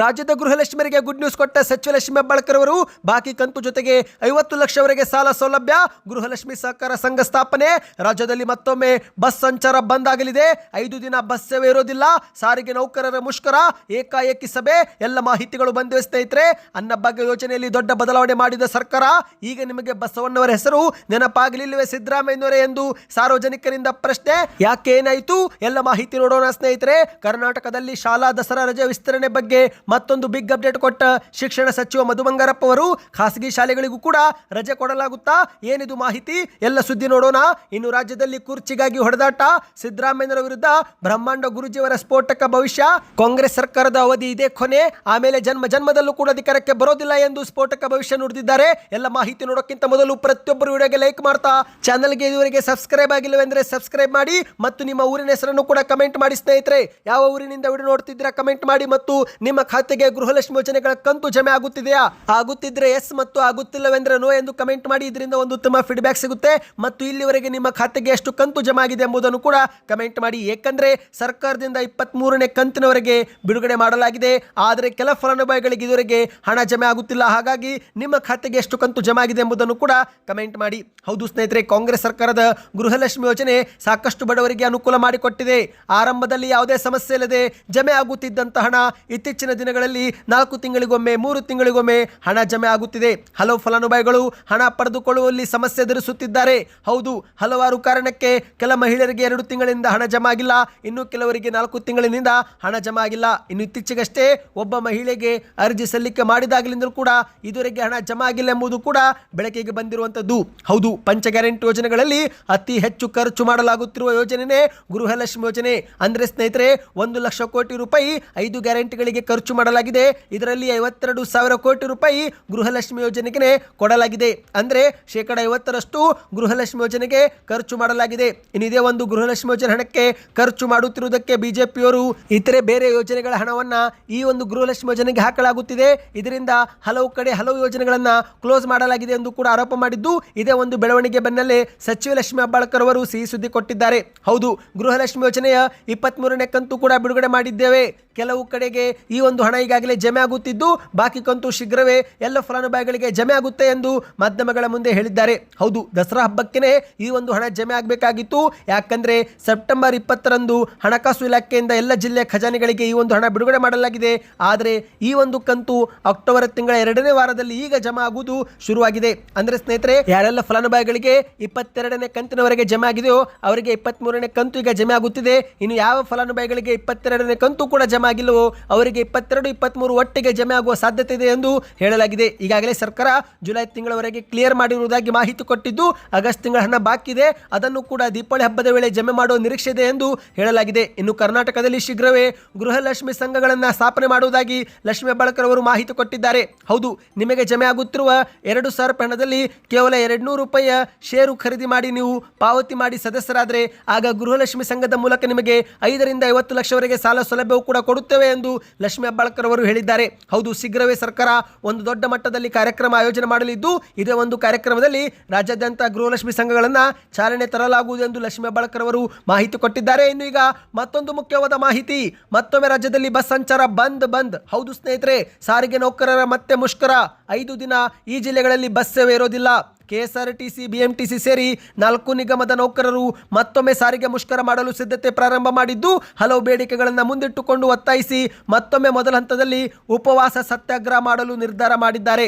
ರಾಜ್ಯದ ಗೃಹಲಕ್ಷ್ಮಿಯರಿಗೆ good news ಕೊಟ್ಟ ಸಚಿವ ಲಕ್ಷ್ಮಿ ಹೆಬ್ಬಾಳ್ಕರ್ ಅವರು ಬಾಕಿ ಕಂತು ಜೊತೆಗೆ ಐವತ್ತು ಲಕ್ಷವರೆಗೆ ಸಾಲ ಸೌಲಭ್ಯ, ಗೃಹಲಕ್ಷ್ಮಿ ಸಹಕಾರ ಸಂಘ ಸ್ಥಾಪನೆ. ರಾಜ್ಯದಲ್ಲಿ ಮತ್ತೊಮ್ಮೆ ಬಸ್ ಸಂಚಾರ ಬಂದ್ ಆಗಲಿದೆ. ಐದು ದಿನ ಬಸ್ ಸೇವೆ ಇರೋದಿಲ್ಲ. ಸಾರಿಗೆ ನೌಕರರ ಮುಷ್ಕರ, ಏಕಾಏಕಿ ಸಭೆ, ಎಲ್ಲ ಮಾಹಿತಿಗಳು ಬಂದಿವೆ ಸ್ನೇಹಿತರೆ. ಅನ್ನಭಾಗ್ಯ ಯೋಜನೆಯಲ್ಲಿ ದೊಡ್ಡ ಬದಲಾವಣೆ ಮಾಡಿದ ಸರ್ಕಾರ, ಈಗ ನಿಮಗೆ ಬಸವಣ್ಣವರ ಹೆಸರು ನೆನಪಾಗಲಿಲ್ಲವೇ ಸಿದ್ದರಾಮಯ್ಯನವರೇ ಎಂದು ಸಾರ್ವಜನಿಕರಿಂದ ಪ್ರಶ್ನೆ. ಯಾಕೆ ಏನಾಯಿತು? ಎಲ್ಲ ಮಾಹಿತಿ ನೋಡೋಣ ಸ್ನೇಹಿತರೆ. ಕರ್ನಾಟಕದಲ್ಲಿ ಶಾಲಾ ದಸರಾ ರಜೆ ವಿಸ್ತರಣೆ ಬಗ್ಗೆ ಮತ್ತೊಂದು ಬಿಗ್ ಅಪ್ಡೇಟ್ ಕೊಟ್ಟ ಶಿಕ್ಷಣ ಸಚಿವ ಮಧು ಬಂಗಾರಪ್ಪ ಅವರು ಖಾಸಗಿ ಶಾಲೆಗಳಿಗೂ ಕೂಡ ರಜೆ ಕೊಡಲಾಗುತ್ತಾ? ಏನಿದು ಮಾಹಿತಿ? ಎಲ್ಲ ಸುದ್ದಿ ನೋಡೋಣ. ಇನ್ನು ರಾಜ್ಯದಲ್ಲಿ ಕುರ್ಚಿಗಾಗಿ ಹೊಡೆದಾಟ. ಸಿದ್ದರಾಮಯ್ಯರ ವಿರುದ್ಧ ಬ್ರಹ್ಮಾಂಡ ಗುರುಜಿಯವರ ಸ್ಫೋಟಕ ಭವಿಷ್ಯ. ಕಾಂಗ್ರೆಸ್ ಸರ್ಕಾರದ ಅವಧಿ ಇದೆ ಕೊನೆ. ಆಮೇಲೆ ಜನ್ಮ ಜನ್ಮದಲ್ಲೂ ಕೂಡ ಅಧಿಕಾರಕ್ಕೆ ಬರೋದಿಲ್ಲ ಎಂದು ಸ್ಫೋಟಕ ಭವಿಷ್ಯ ನುಡಿದಿದ್ದಾರೆ. ಎಲ್ಲ ಮಾಹಿತಿ ನೋಡೋಕ್ಕಿಂತ ಮೊದಲು ಪ್ರತಿಯೊಬ್ಬರು ವಿಡಿಯೋಗೆ ಲೈಕ್ ಮಾಡ್ತಾ, ಚಾನಲ್ಗೆ ಇದುವರೆಗೆ ಸಬ್ಸ್ಕ್ರೈಬ್ ಆಗಿಲ್ಲವೆಂದರೆ ಸಬ್ಸ್ಕ್ರೈಬ್ ಮಾಡಿ ಮತ್ತು ನಿಮ್ಮ ಊರಿನ ಹೆಸರನ್ನು ಕೂಡ ಕಮೆಂಟ್ ಮಾಡಿ ಸ್ನೇಹಿತರೆ. ಯಾವ ಊರಿನಿಂದ ವಿಡಿಯೋ ನೋಡ್ತಿದ್ದೀರಾ ಕಮೆಂಟ್ ಮಾಡಿ ಮತ್ತು ನಿಮ್ಮ ಖಾತೆಗೆ ಗೃಹಲಕ್ಷ್ಮಿ ಯೋಜನೆಗಳ ಕಂತು ಜಮೆ ಆಗುತ್ತಿದೆಯಾ? ಆಗುತ್ತಿದ್ರೆ ಎಸ್ ಮತ್ತು ಆಗುತ್ತಿಲ್ಲವೆಂದ್ರೆ ನೋ ಎಂದು ಕಮೆಂಟ್ ಮಾಡಿ. ಇದರಿಂದ ಒಂದು ಉತ್ತಮ ಫೀಡ್ಬ್ಯಾಕ್ ಸಿಗುತ್ತೆ. ಮತ್ತು ಇಲ್ಲಿವರೆಗೆ ನಿಮ್ಮ ಖಾತೆಗೆ ಎಷ್ಟು ಕಂತು ಜಮೆ ಆಗಿದೆ ಎಂಬುದನ್ನು ಕೂಡ ಕಮೆಂಟ್ ಮಾಡಿ. ಏಕೆಂದರೆ ಸರ್ಕಾರದಿಂದ ಇಪ್ಪತ್ತ್ ಮೂರನೇ ಕಂತಿನವರೆಗೆ ಬಿಡುಗಡೆ ಮಾಡಲಾಗಿದೆ. ಆದರೆ ಕೆಲ ಫಲಾನುಭವಿಗಳಿಗೆ ಇದುವರೆಗೆ ಹಣ ಜಮೆ ಆಗುತ್ತಿಲ್ಲ. ಹಾಗಾಗಿ ನಿಮ್ಮ ಖಾತೆಗೆ ಎಷ್ಟು ಕಂತು ಜಮೆ ಆಗಿದೆ ಎಂಬುದನ್ನು ಕೂಡ ಕಮೆಂಟ್ ಮಾಡಿ. ಹೌದು ಸ್ನೇಹಿತರೆ, ಕಾಂಗ್ರೆಸ್ ಸರ್ಕಾರದ ಗೃಹಲಕ್ಷ್ಮಿ ಯೋಜನೆ ಸಾಕಷ್ಟು ಬಡವರಿಗೆ ಅನುಕೂಲ ಮಾಡಿಕೊಟ್ಟಿದೆ. ಆರಂಭದಲ್ಲಿ ಯಾವುದೇ ಸಮಸ್ಯೆ ಇಲ್ಲದೆ ಜಮೆ ಆಗುತ್ತಿದ್ದಂತಹ ಹಣ ಇತ್ತೀಚಿನ ದಿನಗಳಲ್ಲಿ ನಾಲ್ಕು ತಿಂಗಳಿಗೊಮ್ಮೆ, ಮೂರು ತಿಂಗಳಿಗೊಮ್ಮೆ ಹಣ ಜಮೆ ಆಗುತ್ತಿದೆ. ಹಲವು ಫಲಾನುಭವಿಗಳು ಹಣ ಪಡೆದುಕೊಳ್ಳುವಲ್ಲಿ ಸಮಸ್ಯೆ ಎದುರಿಸುತ್ತಿದ್ದಾರೆ. ಹೌದು, ಹಲವಾರು ಕಾರಣಕ್ಕೆ ಕೆಲ ಮಹಿಳೆಯರಿಗೆ ಎರಡು ತಿಂಗಳಿಂದ ಹಣ ಜಮಾ ಆಗಿಲ್ಲ. ಇನ್ನು ಕೆಲವರಿಗೆ ನಾಲ್ಕು ತಿಂಗಳಿನಿಂದ ಹಣ ಜಮಾ ಆಗಿಲ್ಲ. ಇನ್ನು ಇತ್ತೀಚೆಗಷ್ಟೇ ಒಬ್ಬ ಮಹಿಳೆಗೆ ಅರ್ಜಿ ಸಲ್ಲಿಕೆ ಮಾಡಿದಾಗಲಿಂದಲೂ ಕೂಡ ಇದುವರೆಗೆ ಹಣ ಜಮಾ ಆಗಿಲ್ಲ ಎಂಬುದು ಕೂಡ ಬೆಳಕಿಗೆ ಬಂದಿರುವಂಥದ್ದು. ಹೌದು ಪಂಚ ಗ್ಯಾರಂಟಿ ಯೋಜನೆಗಳಲ್ಲಿ ಅತಿ ಹೆಚ್ಚು ಖರ್ಚು ಮಾಡಲಾಗುತ್ತಿರುವ ಯೋಜನೆನೇ ಗೃಹಲಕ್ಷ್ಮಿ ಯೋಜನೆ. ಅಂದ್ರೆ ಸ್ನೇಹಿತರೆ, ಒಂದು ಲಕ್ಷ ಕೋಟಿ ರೂಪಾಯಿ ಐದು ಗ್ಯಾರಂಟಿಗಳಿಗೆ ಖರ್ಚು ಮಾಡಲಾಗಿದೆ. ಇದರಲ್ಲಿ ಐವತ್ತೆರಡು ಸಾವಿರ ಕೋಟಿ ರೂಪಾಯಿ ಗೃಹಲಕ್ಷ್ಮಿ ಯೋಜನೆಗೆ ಕೊಡಲಾಗಿದೆ. ಅಂದ್ರೆ ಶೇಕಡ ಐವತ್ತರಷ್ಟು ಗೃಹಲಕ್ಷ್ಮಿ ಯೋಜನೆಗೆ ಖರ್ಚು ಮಾಡಲಾಗಿದೆ. ಇನ್ನಿದೇ ಒಂದು ಗೃಹಲಕ್ಷ್ಮಿ ಯೋಜನೆ ಹಣಕ್ಕೆ ಖರ್ಚು ಮಾಡುತ್ತಿರುವುದಕ್ಕೆ ಬಿಜೆಪಿಯವರು ಇತರೆ ಬೇರೆ ಯೋಜನೆಗಳ ಹಣವನ್ನ ಈ ಒಂದು ಗೃಹಲಕ್ಷ್ಮಿ ಯೋಜನೆಗೆ ಹಾಕಲಾಗುತ್ತಿದೆ. ಇದರಿಂದ ಹಲವು ಕಡೆ ಹಲವು ಯೋಜನೆಗಳನ್ನು ಕ್ಲೋಸ್ ಮಾಡಲಾಗಿದೆ ಎಂದು ಕೂಡ ಆರೋಪ ಮಾಡಿದ್ದು, ಇದೇ ಒಂದು ಬೆಳವಣಿಗೆ ಬೆನ್ನಲ್ಲೇ ಸಚಿವ ಲಕ್ಷ್ಮಿ ಹೆಬ್ಬಾಳ್ಕರ್ ಅವರು ಸಿಹಿ ಸುದ್ದಿ ಕೊಟ್ಟಿದ್ದಾರೆ. ಹೌದು, ಗೃಹಲಕ್ಷ್ಮಿ ಯೋಜನೆಯ ಇಪ್ಪತ್ತ್ ಕಂತು ಕೂಡ ಬಿಡುಗಡೆ ಮಾಡಿದ್ದೇವೆ. ಕೆಲವು ಕಡೆಗೆ ಈ ಹಣ ಈಗಾಗಲೇ ಜಮೆ ಆಗುತ್ತಿದ್ದು, ಬಾಕಿ ಕಂತು ಶೀಘ್ರವೇ ಎಲ್ಲ ಫಲಾನುಭವಿಗಳಿಗೆ ಜಮೆ ಆಗುತ್ತೆ ಎಂದು ಮಾಧ್ಯಮಗಳ ಮುಂದೆ ಹೇಳಿದ್ದಾರೆ. ಹೌದು, ದಸರಾ ಹಬ್ಬಕ್ಕೇ ಈ ಒಂದು ಹಣ ಜಮೆ ಆಗಬೇಕಾಗಿತ್ತು. ಯಾಕಂದ್ರೆ ಸೆಪ್ಟೆಂಬರ್ ಇಪ್ಪತ್ತರಂದು ಹಣಕಾಸು ಇಲಾಖೆಯಿಂದ ಎಲ್ಲ ಜಿಲ್ಲೆಯ ಖಜಾನೆಗಳಿಗೆ ಈ ಒಂದು ಹಣ ಬಿಡುಗಡೆ ಮಾಡಲಾಗಿದೆ. ಆದರೆ ಈ ಒಂದು ಕಂತು ಅಕ್ಟೋಬರ್ ತಿಂಗಳ ಎರಡನೇ ವಾರದಲ್ಲಿ ಈಗ ಜಮಾ ಆಗುವುದು ಶುರುವಾಗಿದೆ. ಅಂದ್ರೆ ಸ್ನೇಹಿತರೆ, ಯಾರೆಲ್ಲ ಫಲಾನುಭವಿಗಳಿಗೆ ಇಪ್ಪತ್ತೆರಡನೇ ಕಂತಿನವರೆಗೆ ಜಮೆ ಆಗಿದೆಯೋ ಅವರಿಗೆ ಇಪ್ಪತ್ತ್ ಮೂರನೇ ಕಂತು ಈಗ ಜಮೆ ಆಗುತ್ತಿದೆ. ಇನ್ನು ಯಾವ ಫಲಾನುಭವಿಗಳಿಗೆ ಇಪ್ಪತ್ತೆರಡನೇ ಕಂತು ಕೂಡ ಜಮೆ ಆಗಿಲ್ಲವೋ ಅವರಿಗೆ ಇಪ್ಪತ್ತೆರಡು ಇಪ್ಪತ್ತ್ಮೂರು ಒಟ್ಟಿಗೆ ಜಮೆ ಆಗುವ ಸಾಧ್ಯತೆ ಇದೆ ಎಂದು ಹೇಳಲಾಗಿದೆ. ಈಗಾಗಲೇ ಸರ್ಕಾರ ಜುಲೈ ತಿಂಗಳವರೆಗೆ ಕ್ಲಿಯರ್ ಮಾಡಿರುವುದಾಗಿ ಮಾಹಿತಿ ಕೊಟ್ಟಿದ್ದು, ಆಗಸ್ಟ್ ತಿಂಗಳ ಹಣ ಬಾಕಿ ಇದೆ. ಅದನ್ನು ಕೂಡ ದೀಪಾವಳಿ ಹಬ್ಬದ ವೇಳೆ ಜಮೆ ಮಾಡುವ ನಿರೀಕ್ಷೆ ಇದೆ ಎಂದು ಹೇಳಲಾಗಿದೆ. ಇನ್ನು ಕರ್ನಾಟಕದಲ್ಲಿ ಶೀಘ್ರವೇ ಗೃಹಲಕ್ಷ್ಮಿ ಸಂಘಗಳನ್ನು ಸ್ಥಾಪನೆ ಮಾಡುವುದಾಗಿ ಲಕ್ಷ್ಮಿ ಹೆಬ್ಬಾಳ್ಕರ್ ಅವರು ಮಾಹಿತಿ ಕೊಟ್ಟಿದ್ದಾರೆ. ಹೌದು, ನಿಮಗೆ ಜಮೆ ಆಗುತ್ತಿರುವ ಎರಡು ಸಾವಿರ ಕೇವಲ ಎರಡ್ನೂರು ರೂಪಾಯಿಯ ಷೇರು ಖರೀದಿ ಮಾಡಿ ನೀವು ಪಾವತಿ ಮಾಡಿ ಸದಸ್ಯರಾದರೆ, ಆಗ ಗೃಹಲಕ್ಷ್ಮಿ ಸಂಘದ ಮೂಲಕ ನಿಮಗೆ ಐದರಿಂದ ಐವತ್ತು ಲಕ್ಷವರೆಗೆ ಸಾಲ ಸೌಲಭ್ಯವು ಕೂಡ ಕೊಡುತ್ತೇವೆ ಎಂದು ಲಕ್ಷ್ಮೀ ಹೆಬ್ಬಾಳ್ಕರ್ ಅವರು ಹೇಳಿದ್ದಾರೆ. ಹೌದು, ಶೀಘ್ರವೇ ಸರ್ಕಾರ ಒಂದು ದೊಡ್ಡ ಮಟ್ಟದಲ್ಲಿ ಕಾರ್ಯಕ್ರಮ ಆಯೋಜನೆ ಮಾಡಲಿದ್ದು, ಇದೇ ಒಂದು ಕಾರ್ಯಕ್ರಮದಲ್ಲಿ ರಾಜ್ಯಾದ್ಯಂತ ಗೃಹಲಕ್ಷ್ಮಿ ಸಂಘಗಳನ್ನು ಚಾಲನೆ ತರಲಾಗುವುದು ಎಂದು ಲಕ್ಷ್ಮೀ ಹೆಬ್ಬಾಳ್ಕರ್ ಅವರು ಮಾಹಿತಿ ಕೊಟ್ಟಿದ್ದಾರೆ. ಇನ್ನು ಈಗ ಮತ್ತೊಂದು ಮುಖ್ಯವಾದ ಮಾಹಿತಿ. ಮತ್ತೊಮ್ಮೆ ರಾಜ್ಯದಲ್ಲಿ ಬಸ್ ಸಂಚಾರ ಬಂದ್ ಬಂದ್. ಹೌದು ಸ್ನೇಹಿತರೆ, ಸಾರಿಗೆ ನೌಕರರ ಮತ್ತೆ ಮುಷ್ಕರ. ಐದು ದಿನ ಈ ಜಿಲ್ಲೆಗಳಲ್ಲಿ ಬಸ್ ಸೇವೆ ಇರೋದಿಲ್ಲ. ಕೆಎಸ್ಆರ್ಟಿಸಿ, ಬಿಎಂಟಿಸಿ ಸೇರಿ ನಾಲ್ಕು ನಿಗಮದ ನೌಕರರು ಮತ್ತೊಮ್ಮೆ ಸಾರಿಗೆ ಮುಷ್ಕರ ಮಾಡಲು ಸಿದ್ಧತೆ ಪ್ರಾರಂಭ ಮಾಡಿದ್ದು, ಹಲವು ಬೇಡಿಕೆಗಳನ್ನು ಮುಂದಿಟ್ಟುಕೊಂಡು ಒತ್ತಾಯಿಸಿ ಮತ್ತೊಮ್ಮೆ ಮೊದಲ ಹಂತದಲ್ಲಿ ಉಪವಾಸ ಸತ್ಯಾಗ್ರಹ ಮಾಡಲು ನಿರ್ಧಾರ ಮಾಡಿದ್ದಾರೆ.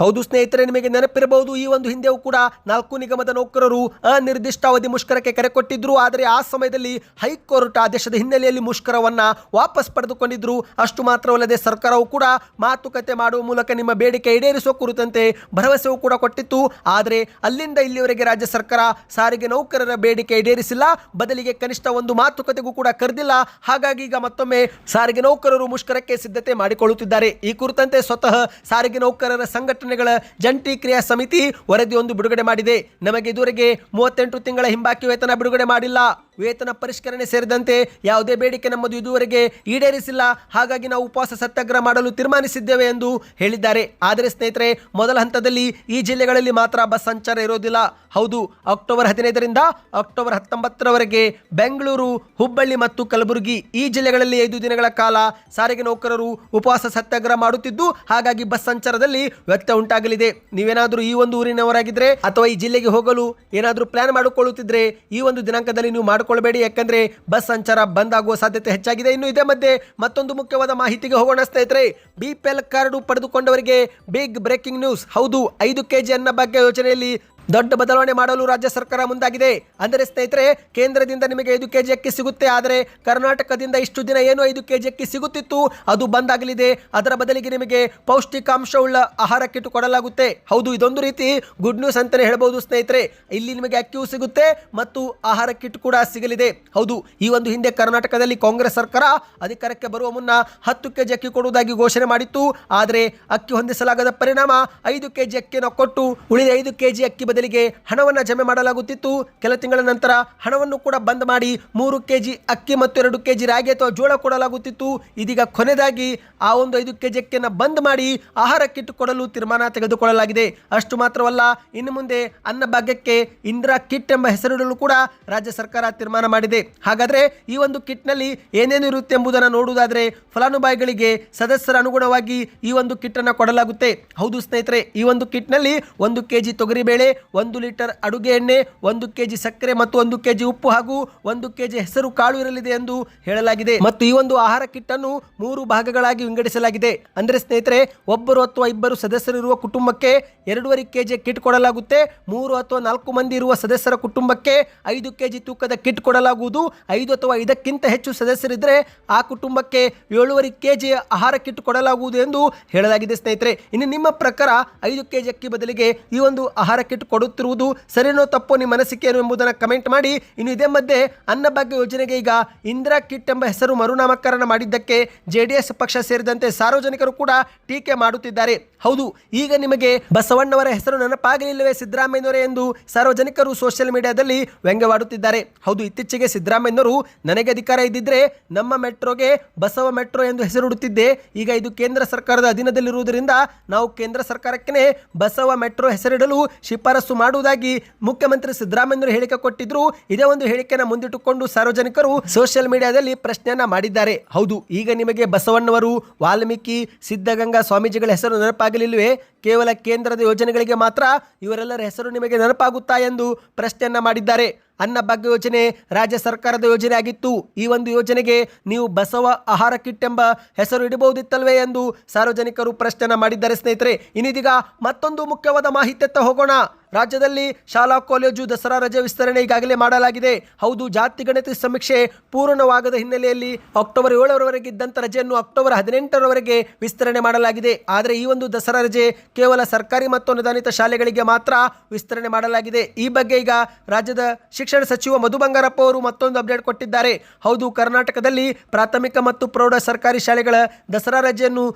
ಹೌದು ಸ್ನೇಹಿತರೆ, ನಿಮಗೆ ನೆನಪಿರಬಹುದು, ಈ ಒಂದು ಹಿಂದೆಯೂ ಕೂಡ ನಾಲ್ಕು ನಿಗಮದ ನೌಕರರು ಅನಿರ್ದಿಷ್ಟಾವಧಿ ಮುಷ್ಕರಕ್ಕೆ ಕರೆ ಕೊಟ್ಟಿದ್ರು. ಆದರೆ ಆ ಸಮಯದಲ್ಲಿ ಹೈಕೋರ್ಟ್ ಆದೇಶದ ಹಿನ್ನೆಲೆಯಲ್ಲಿ ಮುಷ್ಕರವನ್ನ ವಾಪಸ್ ಪಡೆದುಕೊಂಡಿದ್ರು. ಅಷ್ಟು ಮಾತ್ರವಲ್ಲದೆ ಸರ್ಕಾರವು ಕೂಡ ಮಾತುಕತೆ ಮಾಡುವ ಮೂಲಕ ನಿಮ್ಮ ಬೇಡಿಕೆ ಈಡೇರಿಸುವ ಕುರಿತಂತೆ ಭರವಸೆಯೂ ಕೂಡ ಕೊಟ್ಟಿತ್ತು. ಆದರೆ ಅಲ್ಲಿಂದ ಇಲ್ಲಿವರೆಗೆ ರಾಜ್ಯ ಸರ್ಕಾರ ಸಾರಿಗೆ ನೌಕರರ ಬೇಡಿಕೆ ಈಡೇರಿಸಿಲ್ಲ. ಬದಲಿಗೆ ಕನಿಷ್ಠ ಒಂದು ಮಾತುಕತೆಗೂ ಕೂಡ ಕರೆದಿಲ್ಲ. ಹಾಗಾಗಿ ಈಗ ಮತ್ತೊಮ್ಮೆ ಸಾರಿಗೆ ನೌಕರರು ಮುಷ್ಕರಕ್ಕೆ ಸಿದ್ಧತೆ ಮಾಡಿಕೊಳ್ಳುತ್ತಿದ್ದಾರೆ. ಈ ಕುರಿತಂತೆ ಸ್ವತಃ ಸಾರಿಗೆ ನೌಕರರ ಸಂಘಟನೆಗಳ ಜಂಟಿ ಕ್ರಿಯಾ ಸಮಿತಿ ವರದಿಯೊಂದು ಬಿಡುಗಡೆ ಮಾಡಿದೆ. ನಮಗೆ ಇದುವರೆಗೆ ಮೂವತ್ತೆಂಟು ತಿಂಗಳ ಹಿಂಬಾಕಿ ವೇತನ ಬಿಡುಗಡೆ ಮಾಡಿಲ್ಲ. ವೇತನ ಪರಿಷ್ಕರಣೆ ಸೇರಿದಂತೆ ಯಾವುದೇ ಬೇಡಿಕೆ ನಮ್ಮದು ಇದುವರೆಗೆ ಈಡೇರಿಸಿಲ್ಲ. ಹಾಗಾಗಿ ನಾವು ಉಪವಾಸ ಸತ್ಯಾಗ್ರಹ ಮಾಡಲು ತೀರ್ಮಾನಿಸಿದ್ದೇವೆ ಎಂದು ಹೇಳಿದ್ದಾರೆ. ಆದರೆ ಸ್ನೇಹಿತರೆ, ಮೊದಲ ಹಂತದಲ್ಲಿ ಈ ಜಿಲ್ಲೆಗಳಲ್ಲಿ ಮಾತ್ರ ಬಸ್ ಸಂಚಾರ ಇರೋದಿಲ್ಲ ಹೌದು, ಅಕ್ಟೋಬರ್ ಹದಿನೈದರಿಂದ ಅಕ್ಟೋಬರ್ ಹತ್ತೊಂಬತ್ತರವರೆಗೆ ಬೆಂಗಳೂರು, ಹುಬ್ಬಳ್ಳಿ ಮತ್ತು ಕಲಬುರಗಿ ಈ ಜಿಲ್ಲೆಗಳಲ್ಲಿ ಐದು ದಿನಗಳ ಕಾಲ ಸಾರಿಗೆ ನೌಕರರು ಉಪವಾಸ ಸತ್ಯಾಗ್ರಹ ಮಾಡುತ್ತಿದ್ದು, ಹಾಗಾಗಿ ಬಸ್ ಸಂಚಾರದಲ್ಲಿ ವ್ಯತ್ಯಯ ಉಂಟಾಗಲಿದೆ. ನೀವೇನಾದರೂ ಈ ಒಂದು ಊರಿನವರಾಗಿದ್ರೆ ಅಥವಾ ಈ ಜಿಲ್ಲೆಗೆ ಹೋಗಲು ಏನಾದರೂ ಪ್ಲಾನ್ ಮಾಡಿಕೊಳ್ಳುತ್ತಿದ್ರೆ ಈ ಒಂದು ದಿನಾಂಕದಲ್ಲಿ ನೀವು ಮಾಡಿಕೊಳ್ಳಬೇಡಿ ಯಾಕಂದ್ರೆ ಬಸ್ ಸಂಚಾರ ಬಂದ್ ಆಗುವ ಸಾಧ್ಯತೆ ಹೆಚ್ಚಾಗಿದೆ. ಇನ್ನು ಇದೇ ಮಧ್ಯೆ ಮತ್ತೊಂದು ಮುಖ್ಯವಾದ ಮಾಹಿತಿಗೆ ಹೋಗೋಣ ಸ್ನೇಹಿತರೆ. ಬಿ ಪಿ ಎಲ್ ಕಾರ್ಡು ಪಡೆದುಕೊಂಡವರಿಗೆ ಬಿಗ್ ಬ್ರೇಕಿಂಗ್ ನ್ಯೂಸ್ ಹೌದು, ಐದು ಕೆಜಿ ಅನ್ನ ಬಗ್ಗೆ ಯೋಜನೆಯಲ್ಲಿ ದೊಡ್ಡ ಬದಲಾವಣೆ ಮಾಡಲು ರಾಜ್ಯ ಸರ್ಕಾರ ಮುಂದಾಗಿದೆ. ಅಂದರೆ ಸ್ನೇಹಿತರೆ, ಕೇಂದ್ರದಿಂದ ನಿಮಗೆ ಐದು ಕೆಜಿ ಅಕ್ಕಿ ಸಿಗುತ್ತೆ. ಆದರೆ ಕರ್ನಾಟಕದಿಂದ ಇಷ್ಟು ದಿನ ಏನು ಐದು ಕೆಜಿ ಅಕ್ಕಿ ಸಿಗುತ್ತಿತ್ತು? ಅದು ಬಂದ್ ಆಗಲಿದೆ ಅದರ ಬದಲಿಗೆ ನಿಮಗೆ ಪೌಷ್ಟಿಕಾಂಶವುಳ್ಳ ಆಹಾರ ಕಿಟ್ ಕೊಡಲಾಗುತ್ತೆ. ಹೌದು, ಇದೊಂದು ರೀತಿ ಗುಡ್ ನ್ಯೂಸ್ ಅಂತಲೇ ಹೇಳ್ಬೋದು ಸ್ನೇಹಿತರೆ. ಇಲ್ಲಿ ನಿಮಗೆ ಅಕ್ಕಿಯೂ ಸಿಗುತ್ತೆ ಮತ್ತು ಆಹಾರ ಕಿಟ್ ಕೂಡ ಸಿಗಲಿದೆ. ಹೌದು, ಈ ಒಂದು ಹಿಂದೆ ಕರ್ನಾಟಕದಲ್ಲಿ ಕಾಂಗ್ರೆಸ್ ಸರ್ಕಾರ ಅಧಿಕಾರಕ್ಕೆ ಬರುವ ಮುನ್ನ ಹತ್ತು ಕೆಜಿ ಅಕ್ಕಿ ಕೊಡುವುದಾಗಿ ಘೋಷಣೆ ಮಾಡಿತ್ತು. ಆದರೆ ಅಕ್ಕಿ ಹೊಂದಿಸಲಾಗದ ಪರಿಣಾಮ ಐದು ಕೆಜಿ ಅಕ್ಕಿಯನ್ನು ಕೊಟ್ಟು ಉಳಿದ ಐದು ಕೆಜಿ ಅಕ್ಕಿ ಬದಲಿಗೆ ಹಣವನ್ನು ಜಮೆ ಮಾಡಲಾಗುತ್ತಿತ್ತು. ಕೆಲ ತಿಂಗಳ ನಂತರ ಹಣವನ್ನು ಕೂಡ ಬಂದ್ ಮಾಡಿ ಮೂರು ಕೆಜಿ ಅಕ್ಕಿ ಮತ್ತು ಎರಡು ಕೆಜಿ ರಾಗಿ ಅಥವಾ ಜೋಳ ಕೊಡಲಾಗುತ್ತಿತ್ತು. ಇದೀಗ ಕೊನೆಯದಾಗಿ ಆ ಒಂದು ಐದು ಕೆಜಿ ಅಕ್ಕಿಯನ್ನು ಬಂದ್ ಮಾಡಿ ಆಹಾರ ಕಿಟ್ ಕೊಡಲು ತೀರ್ಮಾನ ತೆಗೆದುಕೊಳ್ಳಲಾಗಿದೆ. ಅಷ್ಟು ಮಾತ್ರವಲ್ಲ, ಇನ್ನು ಮುಂದೆ ಅನ್ನ ಭಾಗ್ಯಕ್ಕೆ ಇಂದಿರಾ ಕಿಟ್ ಎಂಬ ಹೆಸರಿಡಲು ಕೂಡ ರಾಜ್ಯ ಸರ್ಕಾರ ತೀರ್ಮಾನ ಮಾಡಿದೆ. ಹಾಗಾದರೆ ಈ ಒಂದು ಕಿಟ್ನಲ್ಲಿ ಏನೇನು ಇರುತ್ತೆ ಎಂಬುದನ್ನು ನೋಡುವುದಾದರೆ ಫಲಾನುಭವಿಗಳಿಗೆ ಸದಸ್ಯರ ಅನುಗುಣವಾಗಿ ಈ ಒಂದು ಕಿಟ್ ಅನ್ನು ಕೊಡಲಾಗುತ್ತೆ. ಹೌದು ಸ್ನೇಹಿತರೆ, ಈ ಒಂದು ಕಿಟ್ನಲ್ಲಿ ಒಂದು ಕೆಜಿ ತೊಗರಿಬೇಳೆ ಒಂದು ಲೀಟರ್ ಅಡುಗೆ ಎಣ್ಣೆ, ಒಂದು ಕೆಜಿ ಸಕ್ಕರೆ ಮತ್ತು ಒಂದು ಕೆಜಿ ಉಪ್ಪು ಹಾಗೂ ಒಂದು ಕೆಜಿ ಹೆಸರು ಕಾಳು ಇರಲಿದೆ ಎಂದು ಹೇಳಲಾಗಿದೆ. ಮತ್ತು ಈ ಒಂದು ಆಹಾರ ಕಿಟ್ ಅನ್ನು ಮೂರು ಭಾಗಗಳಾಗಿ ವಿಂಗಡಿಸಲಾಗಿದೆ. ಅಂದರೆ ಸ್ನೇಹಿತರೆ, ಒಬ್ಬರು ಅಥವಾ ಇಬ್ಬರು ಸದಸ್ಯರಿರುವ ಕುಟುಂಬಕ್ಕೆ ಎರಡೂವರೆ ಕೆಜಿ ಕಿಟ್ ಕೊಡಲಾಗುತ್ತೆ. ಮೂರು ಅಥವಾ ನಾಲ್ಕು ಮಂದಿ ಇರುವ ಸದಸ್ಯರ ಕುಟುಂಬಕ್ಕೆ ಐದು ಕೆಜಿ ತೂಕದ ಕಿಟ್ ಕೊಡಲಾಗುವುದು. ಐದು ಅಥವಾ ಇದಕ್ಕಿಂತ ಹೆಚ್ಚು ಸದಸ್ಯರಿದ್ದರೆ ಆ ಕುಟುಂಬಕ್ಕೆ ಏಳುವರೆ ಕೆಜಿ ಆಹಾರ ಕಿಟ್ ಕೊಡಲಾಗುವುದು ಎಂದು ಹೇಳಲಾಗಿದೆ ಸ್ನೇಹಿತರೆ. ಇನ್ನು ನಿಮ್ಮ ಪ್ರಕಾರ ಐದು ಕೆಜಿ ಅಕ್ಕಿ ಬದಲಿಗೆ ಈ ಒಂದು ಆಹಾರ ಕಿಟ್ ಕೊಡುತ್ತಿರುವುದು ಸರಿನೋ ತಪ್ಪೋ ನಿಮ್ಮ ಮನಸ್ಸಿಕೇನು ಎಂಬುದನ್ನು ಕಮೆಂಟ್ ಮಾಡಿ. ಇನ್ನು ಇದೇ ಮಧ್ಯೆ ಅನ್ನಭಾಗ್ಯ ಯೋಜನೆಗೆ ಈಗ ಇಂದಿರಾ ಕಿಟ್ ಎಂಬ ಹೆಸರು ಮರುನಾಮಕರಣ ಮಾಡಿದ್ದಕ್ಕೆ ಜೆಡಿಎಸ್ ಪಕ್ಷ ಸೇರಿದಂತೆ ಸಾರ್ವಜನಿಕರು ಕೂಡ ಟೀಕೆ ಮಾಡುತ್ತಿದ್ದಾರೆ. ಹೌದು, ಈಗ ನಿಮಗೆ ಬಸವಣ್ಣವರ ಹೆಸರು ನೆನಪಾಗಲಿಲ್ಲವೇ ಸಿದ್ದರಾಮಯ್ಯನವರೇ ಎಂದು ಸಾರ್ವಜನಿಕರು ಸೋಷಿಯಲ್ ಮೀಡಿಯಾದಲ್ಲಿ ವ್ಯಂಗ್ಯವಾಡುತ್ತಿದ್ದಾರೆ. ಹೌದು, ಇತ್ತೀಚೆಗೆ ಸಿದ್ದರಾಮಯ್ಯನವರು ನನಗೆ ಅಧಿಕಾರ ಇದ್ದಿದ್ರೆ ನಮ್ಮ ಮೆಟ್ರೋಗೆ ಬಸವ ಮೆಟ್ರೋ ಎಂದು ಹೆಸರಿಡುತ್ತಿದ್ದೆ. ಈಗ ಇದು ಕೇಂದ್ರ ಸರ್ಕಾರದ ಅಧೀನದಲ್ಲಿರುವುದರಿಂದ ನಾವು ಕೇಂದ್ರ ಸರ್ಕಾರಕ್ಕೆ ಬಸವ ಮೆಟ್ರೋ ಹೆಸರಿಡಲು ಶಿಫಾರಸು ಮಾಡುವುದಾಗಿ ಮುಖ್ಯಮಂತ್ರಿ ಸಿದ್ದರಾಮಯ್ಯರು ಹೇಳಿಕೆ ಕೊಟ್ಟಿದ್ರು. ಇದೇ ಒಂದು ಹೇಳಿಕೆಯನ್ನು ಮುಂದಿಟ್ಟುಕೊಂಡು ಸಾರ್ವಜನಿಕರು ಸೋಷಿಯಲ್ ಮೀಡಿಯಾದಲ್ಲಿ ಪ್ರಶ್ನೆಯನ್ನ ಮಾಡಿದ್ದಾರೆ. ಹೌದು, ಈಗ ನಿಮಗೆ ಬಸವಣ್ಣವರು, ವಾಲ್ಮೀಕಿ, ಸಿದ್ಧಗಂಗಾ ಸ್ವಾಮೀಜಿಗಳ ಹೆಸರು ನೆನಪಾಗಲಿಲ್ಲವೇ ಕೇವಲ ಕೇಂದ್ರದ ಯೋಜನೆಗಳಿಗೆ ಮಾತ್ರ ಇವರೆಲ್ಲರ ಹೆಸರು ನಿಮಗೆ ನೆನಪಾಗುತ್ತಾ ಎಂದು ಪ್ರಶ್ನೆಯನ್ನ ಮಾಡಿದ್ದಾರೆ. ಅನ್ನಭಾಗ್ಯ ಯೋಜನೆ ರಾಜ್ಯ ಸರ್ಕಾರದ ಯೋಜನೆ ಆಗಿತ್ತು. ಈ ಒಂದು ಯೋಜನೆಗೆ ನೀವು ಬಸವ ಆಹಾರ ಕಿಟ್ ಎಂಬ ಹೆಸರು ಇಡಬಹುದಿತ್ತಲ್ವೇ ಎಂದು ಸಾರ್ವಜನಿಕರು ಪ್ರಶ್ನೆಯನ್ನ ಮಾಡಿದ್ದಾರೆ ಸ್ನೇಹಿತರೆ. ಇನ್ನಿದೀಗ ಮತ್ತೊಂದು ಮುಖ್ಯವಾದ ಮಾಹಿತಿಯತ್ತ ಹೋಗೋಣ. ರಾಜ್ಯದಲ್ಲಿ ಶಾಲಾ, ಕಾಲೇಜು, ದಸರಾ ರಜೆ ವಿಸ್ತರಣೆ ಈಗಾಗಲೇ ಮಾಡಲಾಗಿದೆ. ಹೌದು, ಜಾತಿ ಗಣತಿ ಸಮೀಕ್ಷೆ ಪೂರ್ಣವಾಗದ ಹಿನ್ನೆಲೆಯಲ್ಲಿ ಅಕ್ಟೋಬರ್ ಏಳರವರೆಗೆ ಇದ್ದಂಥ ರಜೆಯನ್ನು ಅಕ್ಟೋಬರ್ ಹದಿನೆಂಟರವರೆಗೆ ವಿಸ್ತರಣೆ ಮಾಡಲಾಗಿದೆ. ಆದರೆ ಈ ಒಂದು ದಸರಾ ರಜೆ ಕೇವಲ ಸರ್ಕಾರಿ ಮತ್ತು ಅನುದಾನಿತ ಶಾಲೆಗಳಿಗೆ ಮಾತ್ರ ವಿಸ್ತರಣೆ ಮಾಡಲಾಗಿದೆ. ಈ ಬಗ್ಗೆ ಈಗ ರಾಜ್ಯದ ಶಿಕ್ಷಣ ಸಚಿವ ಮಧು ಬಂಗಾರಪ್ಪ ಅವರು ಮತ್ತೊಂದು ಅಪ್ಡೇಟ್ ಕೊಟ್ಟಿದ್ದಾರೆ. ಹೌದು, ಕರ್ನಾಟಕದಲ್ಲಿ ಪ್ರಾಥಮಿಕ ಮತ್ತು ಪ್ರೌಢ ಸರ್ಕಾರಿ ಶಾಲೆಗಳ ದಸರಾ ರಜೆಯನ್ನು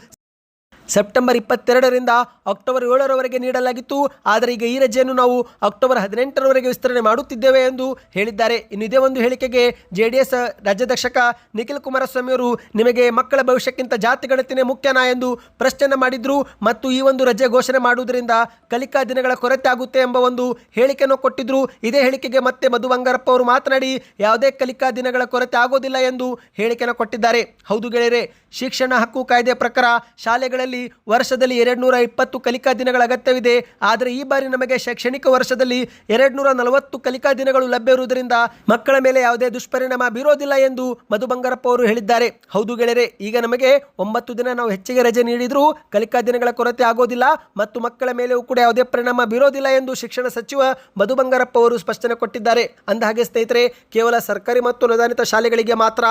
ಸೆಪ್ಟೆಂಬರ್ ಇಪ್ಪತ್ತೆರಡರಿಂದ ಅಕ್ಟೋಬರ್ ಏಳರವರೆಗೆ ನೀಡಲಾಗಿತ್ತು. ಆದರೆ ಈಗ ಈ ರಜೆಯನ್ನು ನಾವು ಅಕ್ಟೋಬರ್ ಹದಿನೆಂಟರವರೆಗೆ ವಿಸ್ತರಣೆ ಮಾಡುತ್ತಿದ್ದೇವೆ ಎಂದು ಹೇಳಿದ್ದಾರೆ. ಇನ್ನು ಇದೇ ಒಂದು ಹೇಳಿಕೆಗೆ ಜೆ ಡಿ ಎಸ್ ರಾಜ್ಯಾಧ್ಯಕ್ಷಕ ನಿಖಿಲ್ ಕುಮಾರಸ್ವಾಮಿಯವರು ನಿಮಗೆ ಮಕ್ಕಳ ಭವಿಷ್ಯಕ್ಕಿಂತ ಜಾತಿ ಗಣತಿನೇ ಮುಖ್ಯನಾ ಎಂದು ಪ್ರಶ್ನೆ ಮಾಡಿದ್ರು. ಮತ್ತು ಈ ಒಂದು ರಜೆ ಘೋಷಣೆ ಮಾಡುವುದರಿಂದ ಕಲಿಕಾ ದಿನಗಳ ಕೊರತೆ ಆಗುತ್ತೆ ಎಂಬ ಒಂದು ಹೇಳಿಕೆಯನ್ನು ಕೊಟ್ಟಿದ್ರು. ಇದೇ ಹೇಳಿಕೆಗೆ ಮತ್ತೆ ಮಧು ಬಂಗಾರಪ್ಪ ಅವರು ಮಾತನಾಡಿ, ಯಾವುದೇ ಕಲಿಕಾ ದಿನಗಳ ಕೊರತೆ ಆಗೋದಿಲ್ಲ ಎಂದು ಹೇಳಿಕೆಯನ್ನು ಕೊಟ್ಟಿದ್ದಾರೆ. ಹೌದು ಗೆಳೆಯರೆ, ಶಿಕ್ಷಣ ಹಕ್ಕು ಕಾಯ್ದೆ ಪ್ರಕಾರ ಶಾಲೆಗಳಲ್ಲಿ ವರ್ಷದಲ್ಲಿ ಎರಡು ನೂರ ಇಪ್ಪತ್ತು ಕಲಿಕಾ ದಿನಗಳ ಅಗತ್ಯವಿದೆ. ಆದರೆ ಈ ಬಾರಿ ನಮಗೆ ಶೈಕ್ಷಣಿಕ ವರ್ಷದಲ್ಲಿ ಎರಡು ನೂರ ನಲವತ್ತು ಕಲಿಕಾ ದಿನಗಳು ಲಭ್ಯವಿರುವುದರಿಂದ ಮಕ್ಕಳ ಮೇಲೆ ಯಾವುದೇ ದುಷ್ಪರಿಣಾಮ ಬೀರೋದಿಲ್ಲ ಎಂದು ಮಧು ಬಂಗಾರಪ್ಪ ಅವರು ಹೇಳಿದ್ದಾರೆ. ಹೌದು ಗೆಳೆಯರೆ, ಈಗ ನಮಗೆ ಒಂಬತ್ತು ದಿನ ನಾವು ಹೆಚ್ಚಿಗೆ ರಜೆ ನೀಡಿದರೂ ಕಲಿಕಾ ದಿನಗಳ ಕೊರತೆ ಆಗೋದಿಲ್ಲ ಮತ್ತು ಮಕ್ಕಳ ಮೇಲೆಯೂ ಕೂಡ ಯಾವುದೇ ಪರಿಣಾಮ ಬೀರೋದಿಲ್ಲ ಎಂದು ಶಿಕ್ಷಣ ಸಚಿವ ಮಧು ಬಂಗಾರಪ್ಪ ಅವರು ಸ್ಪಷ್ಟನೆ ಕೊಟ್ಟಿದ್ದಾರೆ. ಅಂದಹಾಗೆ ಸ್ನೇಹಿತರೆ, ಕೇವಲ ಸರ್ಕಾರಿ ಮತ್ತು ಅನುದಾನಿತ ಶಾಲೆಗಳಿಗೆ ಮಾತ್ರ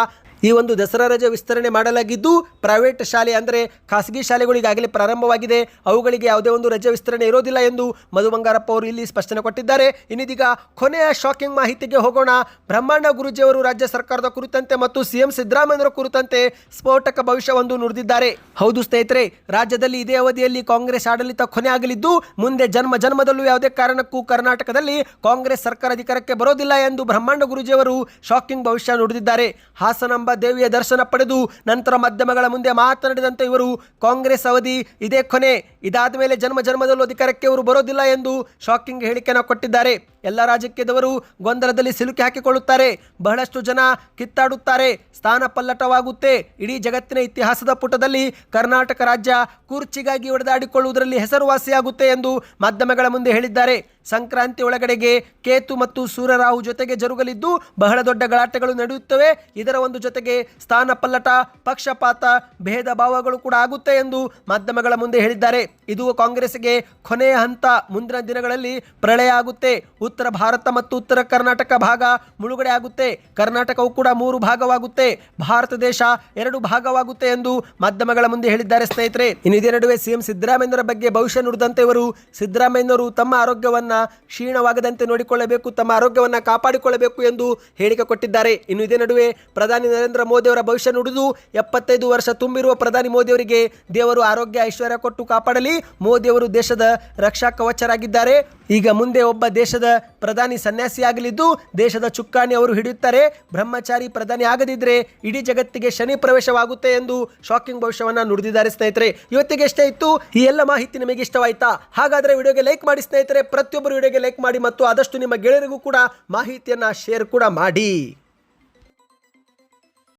ಈ ಒಂದು ದಸರಾ ರಜೆ ವಿಸ್ತರಣೆ ಮಾಡಲಾಗಿದ್ದು ಪ್ರೈವೇಟ್ ಶಾಲೆ ಅಂದರೆ ಖಾಸಗಿ ಶಾಲೆಗಳಿಗಾಗಲೇ ಪ್ರಾರಂಭವಾಗಿದೆ. ಅವುಗಳಿಗೆ ಯಾವುದೇ ಒಂದು ರಜೆ ವಿಸ್ತರಣೆ ಇರೋದಿಲ್ಲ ಎಂದು ಮಧು ಬಂಗಾರಪ್ಪ ಅವರು ಇಲ್ಲಿ ಸ್ಪಷ್ಟನೆ ಕೊಟ್ಟಿದ್ದಾರೆ. ಇನ್ನಿದೀಗ ಕೊನೆಯ ಶಾಕಿಂಗ್ ಮಾಹಿತಿಗೆ ಹೋಗೋಣ. ಬ್ರಹ್ಮಾಂಡ ಗುರುಜಿಯವರು ರಾಜ್ಯ ಸರ್ಕಾರದ ಕುರಿತಂತೆ ಮತ್ತು ಸಿಎಂ ಸಿದ್ದರಾಮಯ್ಯರ ಕುರಿತಂತೆ ಸ್ಫೋಟಕ ಭವಿಷ್ಯವೊಂದು ನುಡಿದಿದ್ದಾರೆ. ಹೌದು ಸ್ನೇಹಿತರೆ, ರಾಜ್ಯದಲ್ಲಿ ಇದೇ ಅವಧಿಯಲ್ಲಿ ಕಾಂಗ್ರೆಸ್ ಆಡಳಿತ ಕೊನೆ ಆಗಲಿದ್ದು, ಮುಂದೆ ಜನ್ಮ ಜನ್ಮದಲ್ಲೂ ಯಾವುದೇ ಕಾರಣಕ್ಕೂ ಕರ್ನಾಟಕದಲ್ಲಿ ಕಾಂಗ್ರೆಸ್ ಸರ್ಕಾರ ಅಧಿಕಾರಕ್ಕೆ ಬರೋದಿಲ್ಲ ಎಂದು ಬ್ರಹ್ಮಾಂಡ ಗುರುಜಿಯವರು ಶಾಕಿಂಗ್ ಭವಿಷ್ಯ ನುಡಿದಿದ್ದಾರೆ. ಹಾಸನಾಂಬ ದೇವಿಯ ದರ್ಶನ ಪಡೆದು ನಂತರ ಮಾಧ್ಯಮಗಳ ಮುಂದೆ ಮಾತನಾಡಿದಂತೆ ಇವರು, ಕಾಂಗ್ರೆಸ್ ಅವಧಿ ಇದೇ ಕೊನೆ. ಇದಾದ ಮೇಲೆ ಜನ್ಮ ಜನ್ಮದಲ್ಲೂ ಅಧಿಕಾರಕ್ಕೆ ಇವರು ಬರೋದಿಲ್ಲ ಎಂದು ಶಾಕಿಂಗ್ ಹೇಳಿಕೆಯನ್ನು ಕೊಟ್ಟಿದ್ದಾರೆ. ಎಲ್ಲ ರಾಜಕೀಯದವರು ಗೊಂದಲದಲ್ಲಿ ಸಿಲುಕಿ ಹಾಕಿಕೊಳ್ಳುತ್ತಾರೆ. ಬಹಳಷ್ಟು ಜನ ಕಿತ್ತಾಡುತ್ತಾರೆ. ಸ್ಥಾನ ಪಲ್ಲಟವಾಗುತ್ತೆ. ಇಡೀ ಜಗತ್ತಿನ ಇತಿಹಾಸದ ಪುಟದಲ್ಲಿ ಕರ್ನಾಟಕ ರಾಜ್ಯ ಕುರ್ಚಿಗಾಗಿ ಹೊಡೆದಾಡಿಕೊಳ್ಳುವುದರಲ್ಲಿ ಹೆಸರುವಾಸಿಯಾಗುತ್ತೆ ಎಂದು ಮಾಧ್ಯಮಗಳ ಮುಂದೆ ಹೇಳಿದ್ದಾರೆ. ಸಂಕ್ರಾಂತಿ ಒಳಗಡೆಗೆ ಕೇತು ಮತ್ತು ಸೂರ್ಯರಾಹು ಜೊತೆಗೆ ಜರುಗಲಿದ್ದು ಬಹಳ ದೊಡ್ಡ ಗಲಾಟೆಗಳು ನಡೆಯುತ್ತವೆ. ಇದರ ಒಂದು ಜೊತೆಗೆ ಸ್ಥಾನ ಪಲ್ಲಟ, ಪಕ್ಷಪಾತ, ಭೇದ ಭಾವಗಳು ಕೂಡ ಆಗುತ್ತೆ ಎಂದು ಮಾಧ್ಯಮಗಳ ಮುಂದೆ ಹೇಳಿದ್ದಾರೆ. ಇದು ಕಾಂಗ್ರೆಸ್ಗೆ ಕೊನೆಯ ಹಂತ. ಮುಂದಿನ ದಿನಗಳಲ್ಲಿ ಪ್ರಳಯ ಆಗುತ್ತೆ. ಉತ್ತರ ಭಾರತ ಮತ್ತು ಉತ್ತರ ಕರ್ನಾಟಕ ಭಾಗ ಮುಳುಗಡೆ ಆಗುತ್ತೆ. ಕರ್ನಾಟಕವು ಕೂಡ ಮೂರು ಭಾಗವಾಗುತ್ತೆ. ಭಾರತ ದೇಶ ಎರಡು ಭಾಗವಾಗುತ್ತೆ ಎಂದು ಮಾಧ್ಯಮಗಳ ಮುಂದೆ ಹೇಳಿದ್ದಾರೆ ಸ್ನೇಹಿತರೆ. ಇನ್ನು ಇದೇ ನಡುವೆ ಸಿಎಂ ಸಿದ್ದರಾಮಯ್ಯರ ಬಗ್ಗೆ ಭವಿಷ್ಯ ನುಡಿದಂತೆ ಇವರು ಸಿದ್ದರಾಮಯ್ಯವರು ತಮ್ಮ ಆರೋಗ್ಯವನ್ನ ಕ್ಷೀಣವಾಗದಂತೆ ನೋಡಿಕೊಳ್ಳಬೇಕು, ತಮ್ಮ ಆರೋಗ್ಯವನ್ನ ಕಾಪಾಡಿಕೊಳ್ಳಬೇಕು ಎಂದು ಹೇಳಿಕೆ ಕೊಟ್ಟಿದ್ದಾರೆ. ಇನ್ನು ಇದೇ ನಡುವೆ ಪ್ರಧಾನಿ ನರೇಂದ್ರ ಮೋದಿಯವರ ಭವಿಷ್ಯ ನುಡಿದು ಎಪ್ಪತ್ತೈದು ವರ್ಷ ತುಂಬಿರುವ ಪ್ರಧಾನಿ ಮೋದಿಯವರಿಗೆ ದೇವರು ಆರೋಗ್ಯ, ಐಶ್ವರ್ಯ ಕೊಟ್ಟು ಕಾಪಾಡಲಿ. ಮೋದಿಯವರು ದೇಶದ ರಕ್ಷಾ ಕವಚರಾಗಿದ್ದಾರೆ. ಈಗ ಮುಂದೆ ಒಬ್ಬ ದೇಶದ ಪ್ರಧಾನಿ ಸನ್ಯಾಸಿಯಾಗಲಿದ್ದು ದೇಶದ ಚುಕ್ಕಾಣಿ ಅವರು ಹಿಡಿಯುತ್ತಾರೆ. ಬ್ರಹ್ಮಚಾರಿ ಪ್ರಧಾನಿ ಆಗದಿದ್ರೆ ಇಡೀ ಜಗತ್ತಿಗೆ ಶನಿ ಪ್ರವೇಶವಾಗುತ್ತೆ ಎಂದು ಶಾಕಿಂಗ್ ಭವಿಷ್ಯವನ್ನ ನುಡಿದಿದ್ದಾರೆ ಸ್ನೇಹಿತರೆ. ಇವತ್ತಿಗೆ ಎಷ್ಟೇ ಇತ್ತು, ಈ ಎಲ್ಲ ಮಾಹಿತಿ ನಿಮಗೆ ಇಷ್ಟವಾಯ್ತಾ? ಹಾಗಾದ್ರೆ ವಿಡಿಯೋಗೆ ಲೈಕ್ ಮಾಡಿ ಸ್ನೇಹಿತರೆ. ಪ್ರತಿಯೊಬ್ಬರು ವಿಡಿಯೋಗೆ ಲೈಕ್ ಮಾಡಿ ಮತ್ತು ಆದಷ್ಟು ನಿಮ್ಮ ಗೆಳೆಯರಿಗೂ ಕೂಡ ಮಾಹಿತಿಯನ್ನ ಶೇರ್ ಕೂಡ ಮಾಡಿ.